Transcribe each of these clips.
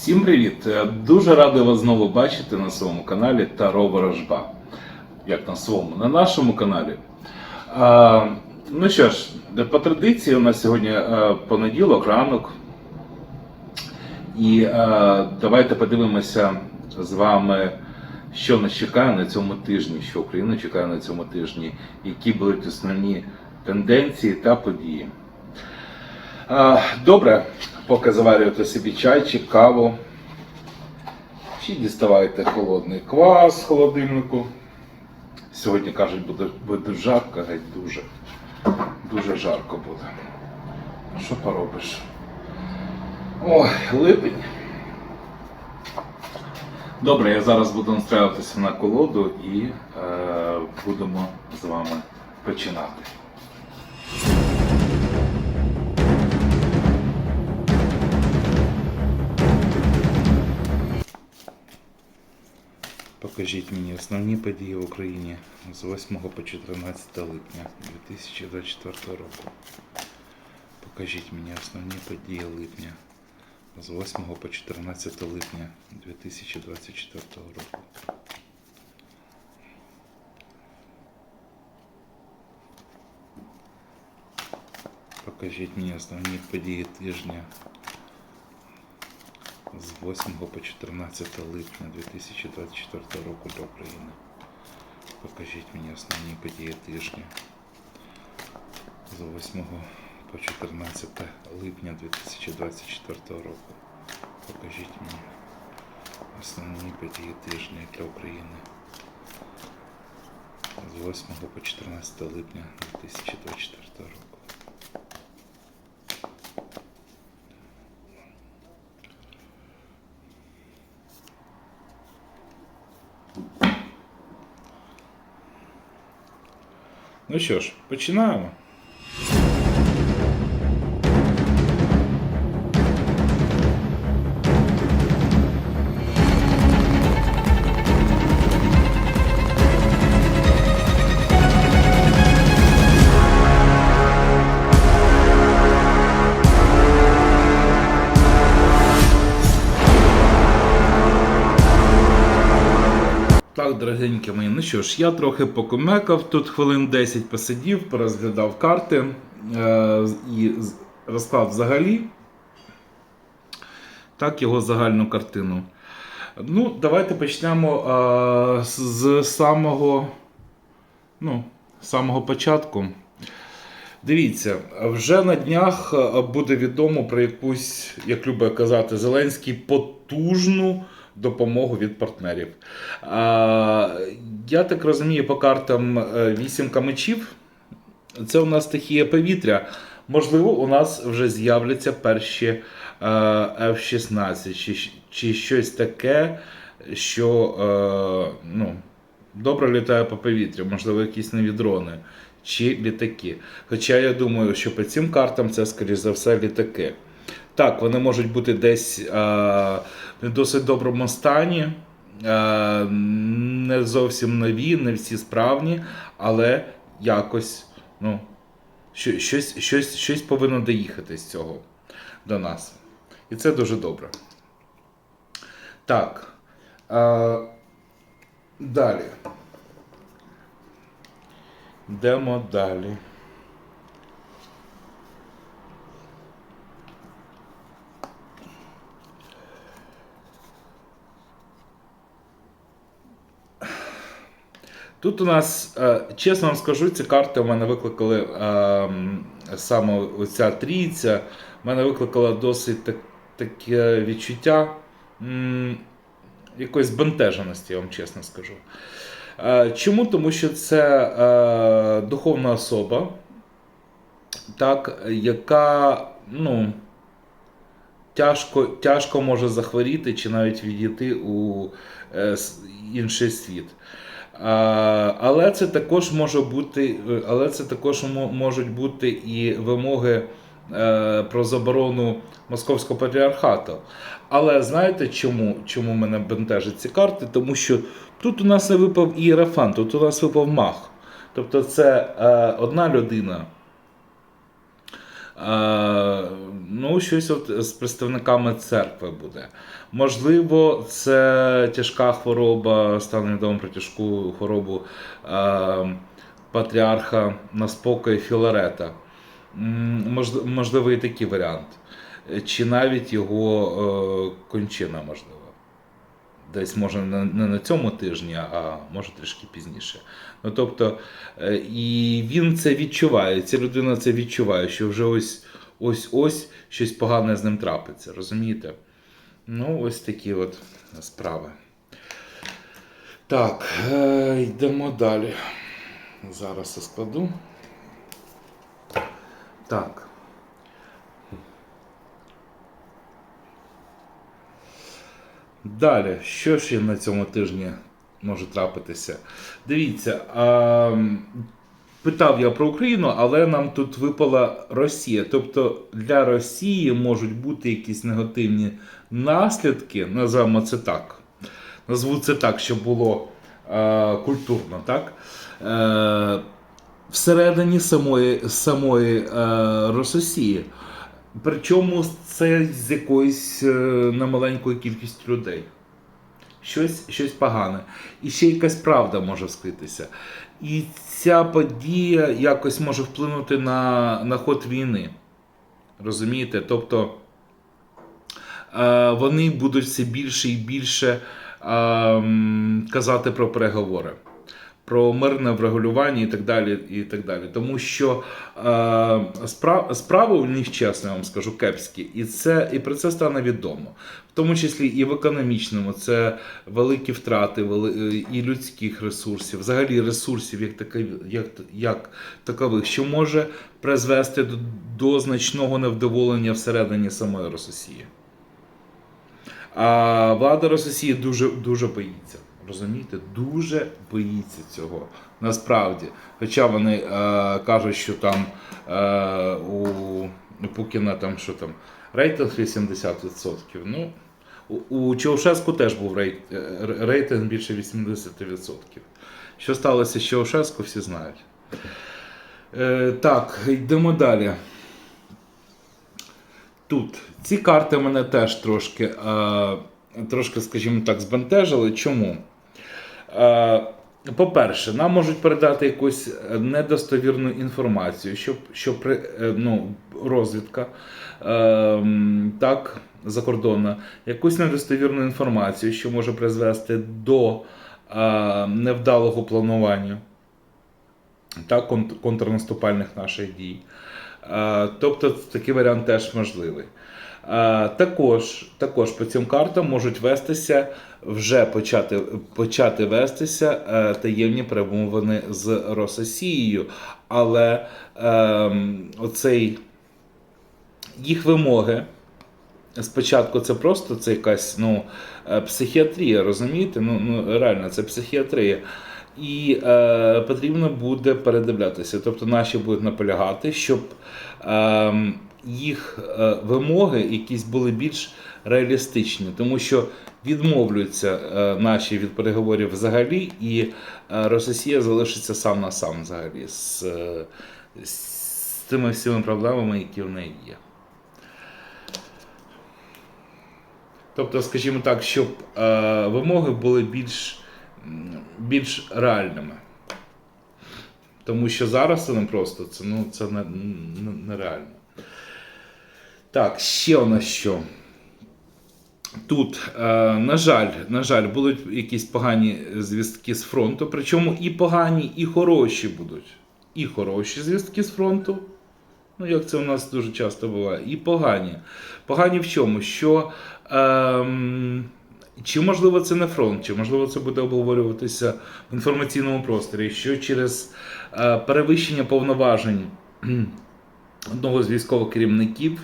Всім привіт! Е, Дуже радий вас знову бачити на своєму каналі Таро Ворожба. Як на своєму, на нашому каналі. А, ну що ж, по традиції, у нас сьогодні е, понеділок, ранок. І е, давайте подивимося з вами, що нас чекає на цьому тижні, що Україна чекає на цьому тижні, які будуть основні тенденції та події. Добре, поки заварюєте собі чай чи каву. Чи діставайте холодний квас з холодильнику. Сьогодні кажуть, буде, буде жарко, геть дуже. Дуже жарко буде. Що поробиш? Ой, липень. Добре, я зараз буду настраюватися на колоду і е, будемо з вами починати. Покажіть мені основні події в Україні з 8 по 14 липня 2024 року. Покажіть мені основні події липня з 8 по 14 липня 2024 року. Покажіть мені основні події тижня з 8 по 14 липня 2024 року для України. Покажіть мені основні події тижня з 8 по 14 липня 2024 року. Покажіть мені основні події тижня для України з 8 по 14 липня 2024 року. Ну що ж, починаємо. Дорогенькі мої, ну що ж, я трохи покумекав, тут хвилин 10 посидів, порозглядав карти е- і розклав взагалі. Так, його загальну картину. Ну, давайте почнемо е- з, з самого, ну, самого початку. Дивіться, вже на днях е, буде відомо про якусь, як любить казати, Зеленський потужну допомогу від партнерів. А, я так розумію, по картам е, вісімка мечів. Це у нас стихія повітря. Можливо, у нас вже з'являться перші е, F-16 чи, чи щось таке, що е, ну, добре літає по повітрю, можливо, якісь нові дрони чи літаки. Хоча я думаю, що по цим картам це, скоріш за все, літаки. Так, вони можуть бути десь е, в не досить доброму стані, е, не зовсім нові, не всі справні, але якось ну, щось, щось, щось повинно доїхати з цього до нас. І це дуже добре. Так. Е, далі. Йдемо далі. Тут у нас, е, чесно вам скажу, ці карти у мене викликали е, саме оця трійця, в мене викликала досить так, таке відчуття якоїсь збентеженості, я вам чесно скажу. Е, Чому? Тому що це духовна особа, так, яка ну, тяжко, тяжко може захворіти чи навіть відійти у інший світ. Але це також може бути, але це також можуть бути і вимоги е, про заборону московського патріархату. Але знаєте чому, чому мене бентежать ці карти? Тому що тут у нас не випав ієрафант, тут у нас випав мах. Тобто це е, одна людина Е, ну, щось от з представниками церкви буде. Можливо, це тяжка хвороба, стане відомо про тяжку хворобу е, патріарха на спокій Філарета. Можливо, і такий варіант. Чи навіть його е, кончина, можливо. Десь може не на цьому тижні, а може трішки пізніше. Ну тобто, е, і він це відчуває, ця людина це відчуває, що вже ось ось ось щось погане з ним трапиться, розумієте? Ну, ось такі от справи. Так, е, йдемо далі. Зараз я складу. Так. Далі, що ж є на цьому тижні може трапитися? Дивіться, а, питав я про Україну, але нам тут випала Росія. Тобто для Росії можуть бути якісь негативні наслідки, називаємо це так. Назву це так, щоб було е, культурно, так? Е, всередині самої, самої е, Рососії. Причому це з якоюсь е, немаленькою кількістю людей. Щось, щось погане. І ще якась правда може вскритися. І ця подія якось може вплинути на, на ход війни. Розумієте? Тобто е, вони будуть все більше і більше е, казати про переговори, про мирне врегулювання і так далі. І так далі. Тому що е, справ, справи у них, чесно я вам скажу, кепські, і, це, і про це стане відомо. В тому числі і в економічному, це великі втрати вели- і людських ресурсів, взагалі ресурсів як, таки, як, як такових, що може призвести до, до значного невдоволення всередині самої Росії. А влада Росії дуже, дуже боїться. Розумієте, дуже боїться цього. Насправді. Хоча вони е, кажуть, що там е, у Пукіна там що там рейтинг 80%. Ну, у, Чаушеску теж був е, рейтинг більше 80%. Що сталося з Чаушеску, всі знають. Е, так, йдемо далі. Тут ці карти мене теж трошки, е, трошки, скажімо так, збентежили. Чому? Е, по-перше, нам можуть передати якусь недостовірну інформацію, щоб, щоб при- е, ну, розвідка е, так, закордонна, якусь недостовірну інформацію, що може призвести до е, невдалого планування та кон- контрнаступальних наших дій. Е, Тобто такий варіант теж можливий. Е, Також, також по цим картам можуть вестися, вже почати, почати вестися е, таємні перемовини з Росією, але ем, оцей їх вимоги. Спочатку це просто це якась ну, е, психіатрія, розумієте? Ну, ну реально, це психіатрія. І е, потрібно буде передивлятися. Тобто наші будуть наполягати, щоб е, їх е, вимоги якісь були більш реалістичні, тому що відмовлюються е, наші від переговорів взагалі, і е, Росія залишиться сам на сам взагалі з, з тими всіми проблемами, які в неї є. Тобто, скажімо так, щоб е, вимоги були більш, більш реальними. Тому що зараз це не просто, це, ну, це не, не, нереально. Так, ще у нас що. Тут, е, на жаль, на жаль, будуть якісь погані звістки з фронту, причому і погані, і хороші будуть. І хороші звістки з фронту. Ну, як це у нас дуже часто буває, і погані. Погані в чому? Що ем, чи можливо це не фронт, чи можливо це буде обговорюватися в інформаційному просторі, що через е, перевищення повноважень одного з військових керівників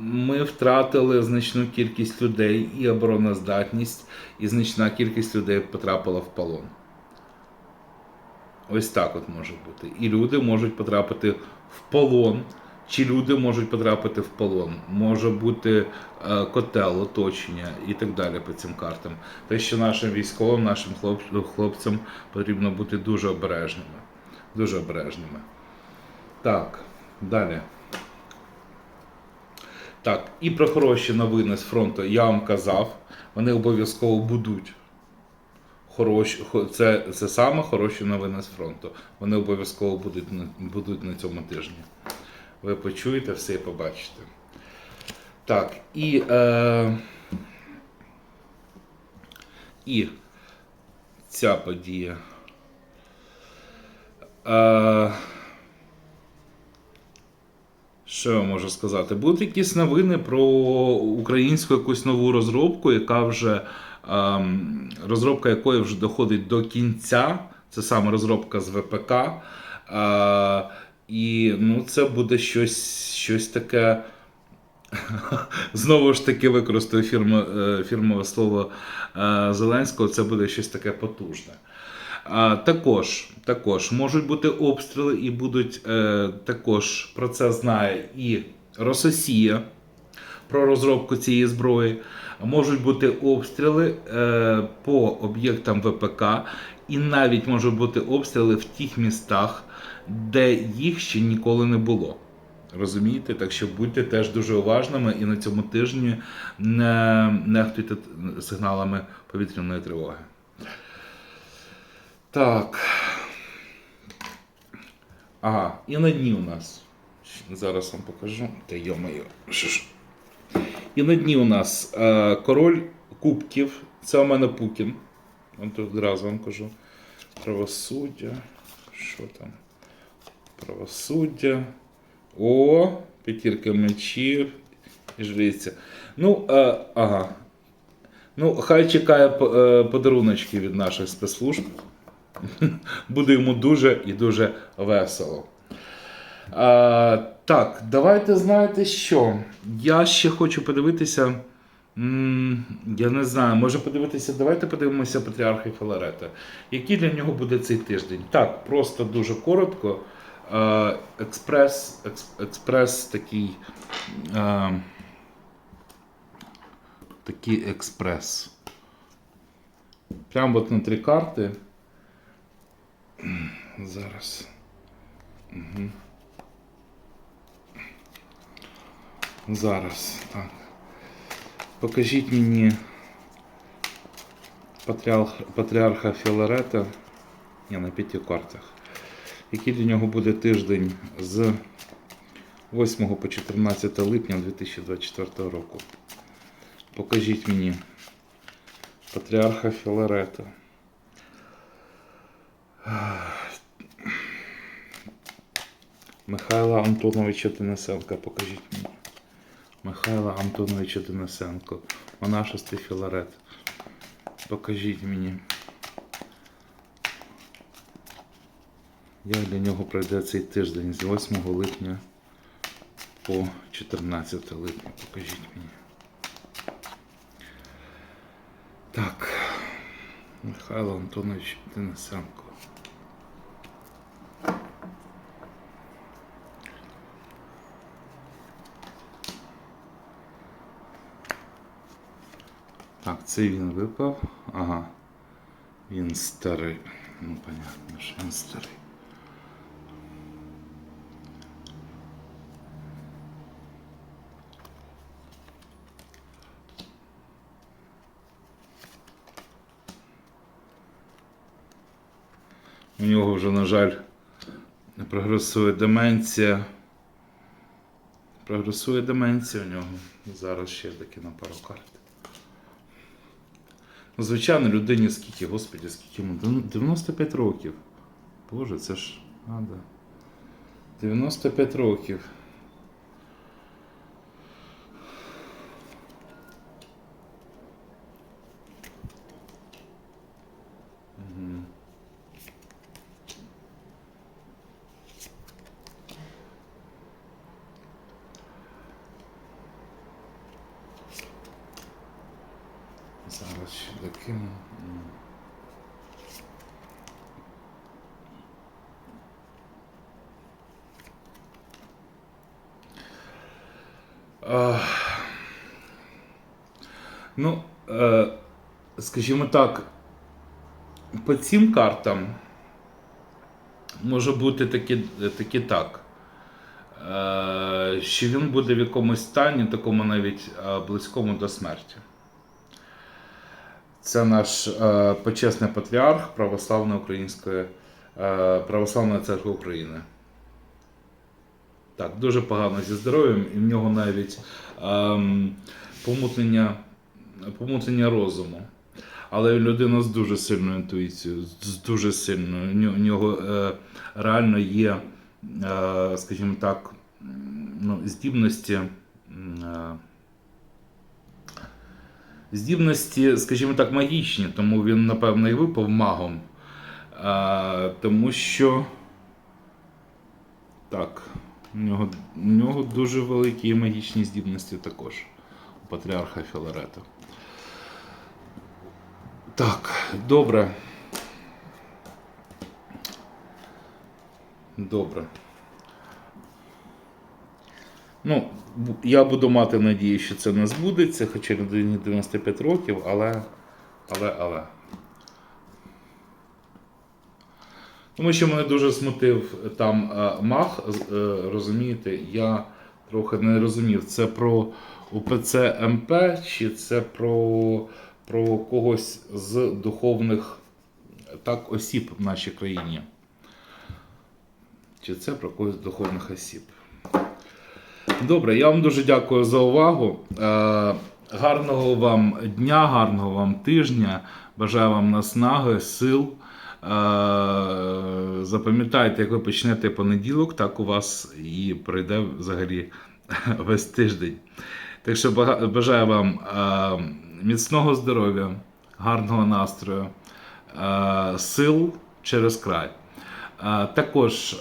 ми втратили значну кількість людей і обороноздатність, і значна кількість людей потрапила в полон. Ось так от може бути. І люди можуть потрапити в полон, чи люди можуть потрапити в полон. Може бути е, котел, оточення і так далі по цим картам. Те, що нашим військовим, нашим хлоп- хлопцям потрібно бути дуже обережними. Дуже обережними. Так, Далі. Так, і про хороші новини з фронту я вам казав. Вони обов'язково будуть. Хороші, це, це саме хороші новини з фронту. Вони обов'язково будуть, будуть на цьому тижні. Ви почуєте все і побачите. Так, і, е, і ця подія. Е, що я можу сказати? Будуть якісь новини про українську якусь нову розробку, яка вже ем, розробка якої вже доходить до кінця. Це саме розробка з ВПК. Е, і ну, це буде щось, щось таке. Знову ж таки використаю е, фірмове слово е, Зеленського, це буде щось таке потужне. А, також, також можуть бути обстріли, і будуть е, також про це знає і Рососія про розробку цієї зброї. Можуть бути обстріли е, по об'єктам ВПК, і навіть можуть бути обстріли в тих містах, де їх ще ніколи не було. Розумієте? Так що будьте теж дуже уважними і на цьому тижні не нехтуйте сигналами повітряної тривоги. Так. Ага, і на дні у нас. Зараз вам покажу. Та йо-моє. І на дні у нас е, король кубків. Це у мене Пукін. Одразу вам кажу. Правосуддя. Що там? Правосуддя. О, п'ятірка мечів. І жриця. Ну, е, ага. Ну, хай чекає е, подаруночки від наших спецслужб. Буде йому дуже і дуже весело. А, так, давайте знаєте що. Я ще хочу подивитися. Я не знаю, може подивитися, давайте подивимося Патріарха і Філарета. Який для нього буде цей тиждень? Так, просто дуже коротко. Експрес, експрес такий. Такий експрес. Прямо от на три карти. Зараз. Угу. Зараз. Так. Покажіть мені патріарх, патріарха Філарета. Ні, на п'яти картах. Який для нього буде тиждень з 8 по 14 липня 2024 року. Покажіть мені патріарха Філарета. Михайла Антоновича Денисенка, покажіть мені. Михайла Антоновича Денисенко. Монашистий Філарет. Покажіть мені. Як для нього пройде цей тиждень з 8 липня по 14 липня. Покажіть мені. Так. Михайло Антонович Денисенко. Так, це він випав. Ага. Він старий. Ну, понятно, що він старий. У нього вже, на жаль, прогресує деменція. Прогресує деменція у нього. Зараз ще таки на пару карт. Звичайно, людині скільки, господі, скільки йому? 95 років. Боже, це ж. А, 95 років. Зараз ще докину. Ну, е, скажімо так, по цим картам може бути такі, такі так. е, що він буде в якомусь стані, такому навіть е, близькому до смерті. Це наш е, почесний патріарх Православної Української е, Православної церкви України. Так, дуже погано зі здоров'ям, і в нього навіть ем, помутнення, помутнення розуму. Але людина з дуже сильною інтуїцією, з дуже сильною. У нього- е, реально є, е, скажімо так, ну, здібності. е, Здібності, скажімо так, магічні, тому він, напевно, і випав магом. А, тому що. Так, у нього, у нього дуже великі магічні здібності також у патріарха Філарета. Так, добре. Добре. Ну, я буду мати надію, що це не збудеться, хоча людині 95 років, але. Але, але. Тому що мене дуже смутив там е, мах, е, розумієте, я трохи не розумів, це про УПЦ МП чи це про, про когось з духовних так, осіб в нашій країні. Чи це про когось з духовних осіб? Добре, я вам дуже дякую за увагу. Е, гарного вам дня, гарного вам тижня. Бажаю вам наснаги, сил. Е, запам'ятайте, як ви почнете понеділок, так у вас і пройде взагалі весь тиждень. Так що бажаю вам е, міцного здоров'я, гарного настрою, сил через край. Також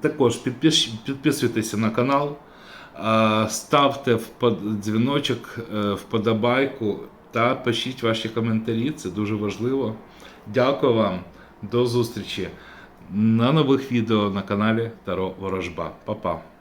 також підпиш, підписуйтеся на канал, ставте дзвіночок, е, вподобайку та пишіть ваші коментарі. Це дуже важливо. Дякую вам. До зустрічі на нових відео на каналі Таро Ворожба. Па-па.